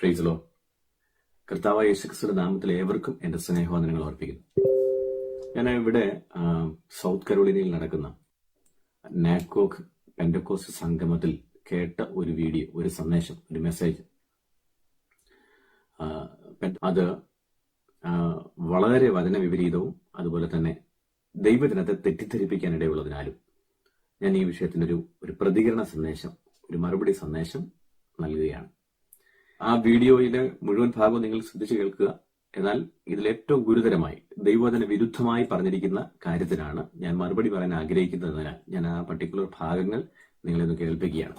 പ്രൈസലോ കർത്താവായ യേശുക്രിസ്തുവിന്റെ നാമത്തിൽ ഏവർക്കും എന്റെ സ്നേഹവന്ദനങ്ങൾ അർപ്പിക്കുന്നു. ഞാൻ ഇവിടെ സൗത്ത് കരോളിനയിൽ നടക്കുന്ന നാക്കോക്ക് പെൻഡക്കോസ് സംഗമത്തിൽ കേട്ട ഒരു വീഡിയോ ഒരു സന്ദേശം ഒരു മെസ്സേജ്. അത് വളരെ വചന വിപരീതവും അതുപോലെ തന്നെ ദൈവജനത്തെ തെറ്റിദ്ധരിപ്പിക്കാൻ ഇടയുള്ളതിനാലും ഞാൻ ഈ വിഷയത്തിനൊരു ഒരു പ്രതികരണ സന്ദേശം ഒരു മറുപടി സന്ദേശം നൽകുകയാണ്. ആ വീഡിയോയിലെ മുഴുവൻ ഭാഗവും നിങ്ങൾ ശ്രദ്ധിച്ചു കേൾക്കുക. എന്നാൽ ഇതിൽ ഏറ്റവും ഗുരുതരമായി ദൈവവചന വിരുദ്ധമായി പറഞ്ഞിരിക്കുന്ന കാര്യത്തിനാണ് ഞാൻ മറുപടി പറയാൻ ആഗ്രഹിക്കുന്നതിനാൽ ഞാൻ ആ പർട്ടിക്കുലർ ഭാഗങ്ങൾ നിങ്ങളെ കേൾപ്പിക്കുകയാണ്.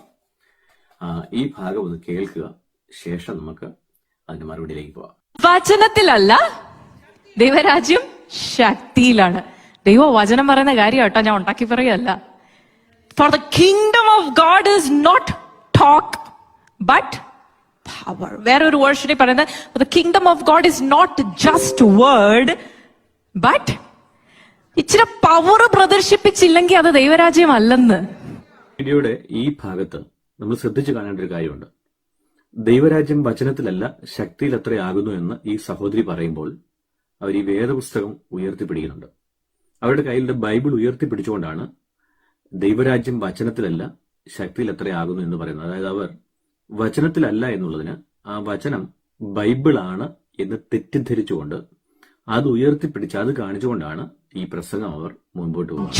ഈ ഭാഗം ഒന്ന് കേൾക്കുക. ശേഷം നമുക്ക് അതിന്റെ മറുപടിയിലേക്ക് പോവാം വചനത്തിലല്ല ദൈവരാജ്യം ശക്തിയിലാണ്. ദൈവ വചനം പറയുന്ന കാര്യം കേട്ടോ ഞാൻ ഉണ്ടാക്കി പറയല്ല for the kingdom of God is not talk but power വേറൊരു വേർഷനെ പറയുന്നത് the kingdom of God is not just word but ഇച്ചിരി പവർ പ്രദർശിപ്പിച്ചില്ലെങ്കിൽ അത് ദൈവരാജ്യം അല്ലെന്ന് വീഡിയോയുടെ ഈ ഭാഗത്ത് നമ്മൾ ശ്രദ്ധിച്ചു കാണേണ്ട ഒരു കാര്യമുണ്ട്. ദൈവരാജ്യം വചനത്തിലല്ല ശക്തിയിൽ എത്രയാകുന്നു എന്ന് ഈ സഹോദരി പറയുമ്പോൾ അവർ ഈ വേദപുസ്തകം ഉയർത്തിപ്പിടിക്കുന്നുണ്ട്. അവരുടെ കയ്യിലെ ബൈബിൾ ഉയർത്തിപ്പിടിച്ചുകൊണ്ടാണ് ദൈവരാജ്യം വചനത്തിലല്ല ശക്തിയിൽ എത്രയാകുന്നു എന്ന് പറയുന്നത്. അതായത് അവർ വചനത്തിലല്ല എന്നുള്ളതിന് ആ വചനം ബൈബിളാണ് എന്ന് തെറ്റിദ്ധരിച്ചുകൊണ്ട് അത് ഉയർത്തിപ്പിടിച്ച് അത് കാണിച്ചുകൊണ്ടാണ് ഈ പ്രസംഗം അവർ മുൻപോട്ട് പോകുന്നത്.